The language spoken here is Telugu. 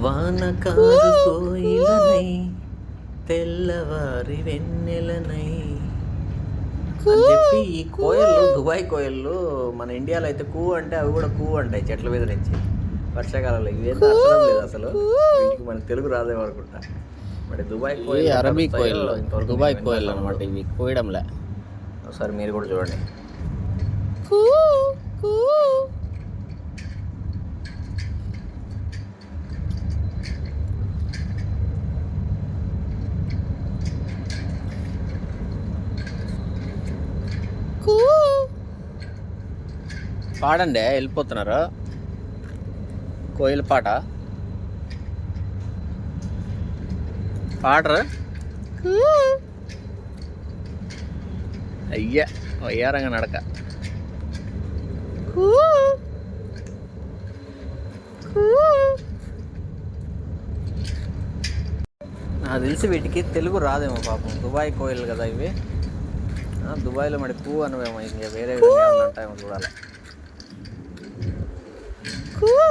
వానకారు కోయిలనై తెల్లవారి వెన్నెలనై. అని చెప్పి ఈ కోయలు దుబాయ్ కోయలు మన ఇండియాలో అయితే కూ అంటే అవి కూడా కూ అంటాయి చెట్ల మీద నుంచి. వర్షాకాలంలో ఇవేంటి అర్థం లేదు అసలు. వీటికి మన తెలుగు రాదేమో అనుకుంటా. మరి దుబాయ్ ఇవి కోయలు అరబీ కోయిల్ దుబాయ్ కోయిల్. అనమాట ఇవి కోయడంలే. ఒకసారి మీరు కూడా చూడండి. పాడండి వెళ్ళిపోతున్నారు. కోయిల పాట. పాడరు. అయ్యా వయ్యారంగా నడక. నాకు తెలిసి వీటికి తెలుగు రాదేమో పాపం. దుబాయ్ కోయిల్ కదా ఇవి. దుబాయ్లో మరి పువ్వు అనవేమో ఇంకా వేరే విధంగా ఏమన్నా చూడాలి. cool.